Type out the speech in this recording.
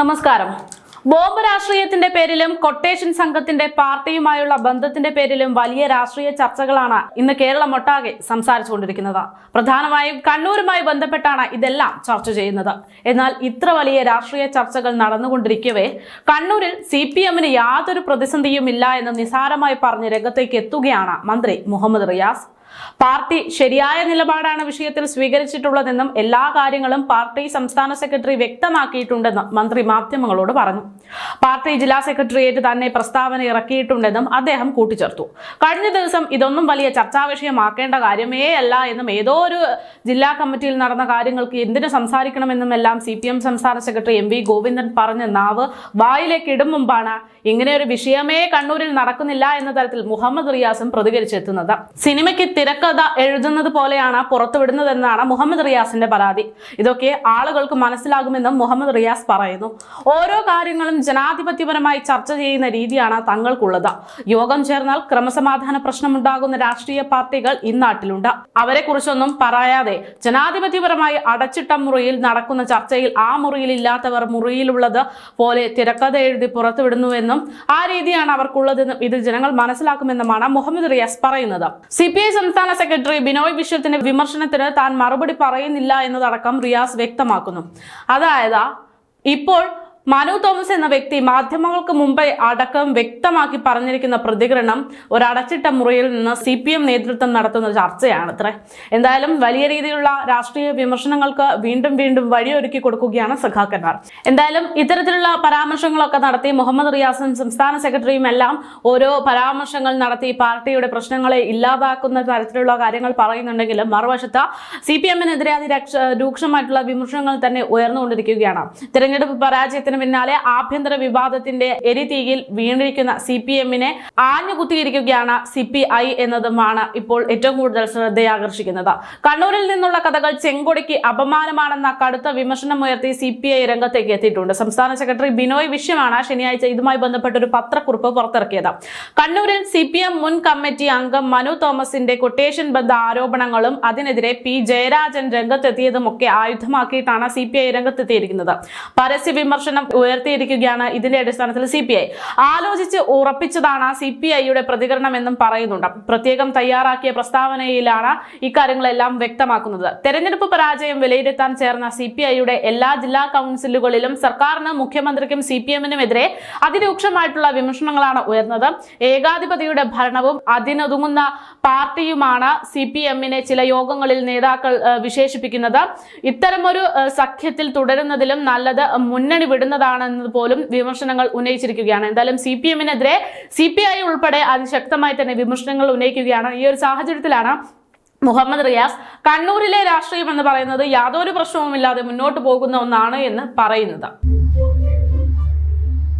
നമസ്കാരം. ബോംബ് രാഷ്ട്രീയത്തിന്റെ പേരിലും കൊട്ടേഷൻ സംഘത്തിന്റെ പാർട്ടിയുമായുള്ള ബന്ധത്തിന്റെ പേരിലും വലിയ രാഷ്ട്രീയ ചർച്ചകളാണ് ഇന്ന് കേരളം ഒട്ടാകെ സംസാരിച്ചുകൊണ്ടിരിക്കുന്നത്. പ്രധാനമായും കണ്ണൂരുമായി ബന്ധപ്പെട്ടാണ് ഇതെല്ലാം ചർച്ച ചെയ്യുന്നത്. എന്നാൽ ഇത്ര വലിയ രാഷ്ട്രീയ ചർച്ചകൾ നടന്നുകൊണ്ടിരിക്കവേ കണ്ണൂരിൽ സി പി എമ്മിന് യാതൊരു പ്രതിസന്ധിയും ഇല്ല എന്ന് നിസാരമായി പറഞ്ഞ് രംഗത്തേക്ക് എത്തുകയാണ് മന്ത്രി മുഹമ്മദ് റിയാസ്. പാർട്ടി ശരിയായ നിലപാടാണ് വിഷയത്തിൽ സ്വീകരിച്ചിട്ടുള്ളതെന്നും എല്ലാ കാര്യങ്ങളും പാർട്ടി സംസ്ഥാന സെക്രട്ടറി വ്യക്തമാക്കിയിട്ടുണ്ടെന്നും മന്ത്രി മാധ്യമങ്ങളോട് പറഞ്ഞു. പാർട്ടി ജില്ലാ സെക്രട്ടേറിയറ്റ് തന്നെ പ്രസ്താവന ഇറക്കിയിട്ടുണ്ടെന്നും അദ്ദേഹം കൂട്ടിച്ചേർത്തു. കഴിഞ്ഞ ദിവസം ഇതൊന്നും വലിയ ചർച്ചാ വിഷയമാക്കേണ്ട കാര്യമേ അല്ല എന്നും ഏതോ ഒരു ജില്ലാ കമ്മിറ്റിയിൽ നടന്ന കാര്യങ്ങൾക്ക് എന്തിനു സംസാരിക്കണമെന്നും എല്ലാം സി പി എം സംസ്ഥാന സെക്രട്ടറി എം വി ഗോവിന്ദൻ പറഞ്ഞ നാവ് വായിലേക്ക് ഇടും മുമ്പാണ് ഇങ്ങനെ ഒരു വിഷയമേ കണ്ണൂരിൽ നടക്കുന്നില്ല എന്ന തരത്തിൽ മുഹമ്മദ് റിയാസും പ്രതികരിച്ചെത്തുന്നത്. സിനിമയ്ക്ക് തിരക്കഥ എഴുതുന്നത് പോലെയാണ് പുറത്തുവിടുന്നതെന്നാണ് മുഹമ്മദ് റിയാസിന്റെ പരാതി. ഇതൊക്കെ ആളുകൾക്ക് മനസ്സിലാകുമെന്നും മുഹമ്മദ് റിയാസ് പറയുന്നു. ഓരോ കാര്യങ്ങളും ജനാധിപത്യപരമായി ചർച്ച ചെയ്യുന്ന രീതിയാണ് തങ്ങൾക്കുള്ളത്. യോഗം ചേർന്നാൽ ക്രമസമാധാന പ്രശ്നമുണ്ടാകുന്ന രാഷ്ട്രീയ പാർട്ടികൾ ഇന്നാട്ടിലുണ്ട് അവരെ കുറിച്ചൊന്നും പറയാതെ ജനാധിപത്യപരമായി അടച്ചിട്ട മുറിയിൽ നടക്കുന്ന ചർച്ചയിൽ ആ മുറിയിൽ ഇല്ലാത്തവർ മുറിയിലുള്ളത് പോലെ തിരക്കഥ എഴുതി പുറത്തുവിടുന്നുവെന്നും ആ രീതിയാണ് അവർക്കുള്ളതെന്നും ഇത് ജനങ്ങൾ മനസ്സിലാക്കുമെന്നുമാണ് മുഹമ്മദ് റിയാസ് പറയുന്നത്. സി പി ഐ സംസ്ഥാന സെക്രട്ടറി ബിനോയ് വിശ്വത്തിന്റെ വിമർശനത്തിന് താൻ മറുപടി പറയുന്നില്ല എന്നതടക്കം റിയാസ് വ്യക്തമാക്കുന്നു. അതായത് ഇപ്പോൾ മനു തോമസ് എന്ന വ്യക്തി മാധ്യമങ്ങൾക്ക് മുമ്പേ അടക്കം വ്യക്തമാക്കി പറഞ്ഞിരിക്കുന്ന പ്രതികരണം ഒരടച്ചിട്ട മുറിയിൽ നിന്ന് സി പി എം നേതൃത്വം നടത്തുന്ന ചർച്ചയാണ് അത്രേ എന്തായാലും വലിയ രീതിയിലുള്ള രാഷ്ട്രീയ വിമർശനങ്ങൾക്ക് വീണ്ടും വീണ്ടും വഴിയൊരുക്കി കൊടുക്കുകയാണ് സഖാക്കന്മാർ. എന്തായാലും ഇത്തരത്തിലുള്ള പരാമർശങ്ങളൊക്കെ നടത്തി മുഹമ്മദ് റിയാസും സംസ്ഥാന സെക്രട്ടറിയും എല്ലാം ഓരോ പരാമർശങ്ങൾ നടത്തി പാർട്ടിയുടെ പ്രശ്നങ്ങളെ ഇല്ലാതാക്കുന്ന തരത്തിലുള്ള കാര്യങ്ങൾ പറയുന്നുണ്ടെങ്കിലും മറുവശത്ത് സി പി എമ്മിനെതിരെ അതിരക്ഷ രൂക്ഷമായിട്ടുള്ള വിമർശനങ്ങൾ തന്നെ ഉയർന്നുകൊണ്ടിരിക്കുകയാണ്. തിരഞ്ഞെടുപ്പ് പരാജയത്തിന് പിന്നാലെ ആഭ്യന്തര വിവാദത്തിന്റെ എരിതീയിൽ വീണിരിക്കുന്ന സി പി എമ്മിനെ ആഞ്ഞുകുത്തിയിരിക്കുകയാണ് സി പി ഐ എന്നതുമാണ് ഇപ്പോൾ ഏറ്റവും കൂടുതൽ ശ്രദ്ധയാകർഷിക്കുന്നത്. കണ്ണൂരിൽ നിന്നുള്ള കഥകൾ ചെങ്കൊടിക്ക് അപമാനമാണെന്ന കടുത്ത വിമർശനമുയർത്തി സി പി ഐ രംഗത്തേക്ക് എത്തിയിട്ടുണ്ട്. സംസ്ഥാന സെക്രട്ടറി ബിനോയ് വിശ്വമാണ് ശനിയാഴ്ച ഇതുമായി ബന്ധപ്പെട്ട ഒരു പത്രക്കുറിപ്പ് പുറത്തിറക്കിയത്. കണ്ണൂരിൽ സി പി എം മുൻ കമ്മിറ്റി അംഗം മനു തോമസിന്റെ കൊട്ടേഷൻ ബന്ധ ആരോപണങ്ങളും അതിനെതിരെ പി ജയരാജൻ രംഗത്തെത്തിയതുമൊക്കെ ആയുധമാക്കിയിട്ടാണ് സി പി ഐ രംഗത്തെത്തിയിരിക്കുന്നത്. പരസ്യ വിമർശനം ഉയർത്തിയിരിക്കുകയാണ് ഇതിന്റെ അടിസ്ഥാനത്തിൽ സി ആലോചിച്ച് ഉറപ്പിച്ചതാണ് സി പി ഐയുടെ പ്രതികരണം എന്നും പറയുന്നുണ്ട്. പ്രത്യേകം തയ്യാറാക്കിയ പ്രസ്താവനയിലാണ് ഇക്കാര്യങ്ങളെല്ലാം വ്യക്തമാക്കുന്നത്. തെരഞ്ഞെടുപ്പ് പരാജയം വിലയിരുത്താൻ ചേർന്ന സി പി ഐയുടെ എല്ലാ ജില്ലാ കൗൺസിലുകളിലും സർക്കാരിന് മുഖ്യമന്ത്രിക്കും സി പി എമ്മിനുമെതിരെ അതിരൂക്ഷമായിട്ടുള്ള വിമർശനങ്ങളാണ് ഉയർന്നത്. ഏകാധിപതിയുടെ ഭരണവും അതിനൊതുങ്ങുന്ന പാർട്ടിയുമാണ് സി പി എമ്മിനെ ചില യോഗങ്ങളിൽ നേതാക്കൾ വിശേഷിപ്പിക്കുന്നത്. ഇത്തരമൊരു സഖ്യത്തിൽ തുടരുന്നതിലും നല്ലത് മുന്നണി വിടുന്നതാണെന്നത് പോലും വിമർശനങ്ങൾ ഉന്നയിച്ചിരിക്കുകയാണ്. എന്തായാലും സി പി എമ്മിനെതിരെ സി പി ഐ ഉൾപ്പെടെ അതിശക്തമായി തന്നെ വിമർശനങ്ങൾ ഉന്നയിക്കുകയാണ്. ഈ ഒരു സാഹചര്യത്തിലാണ് മുഹമ്മദ് റിയാസ് കണ്ണൂരിലെ രാഷ്ട്രീയം എന്ന് പറയുന്നത് യാതൊരു പ്രശ്നവുമില്ലാതെ മുന്നോട്ട് പോകുന്ന ഒന്നാണ് എന്ന് പറയുന്നത്.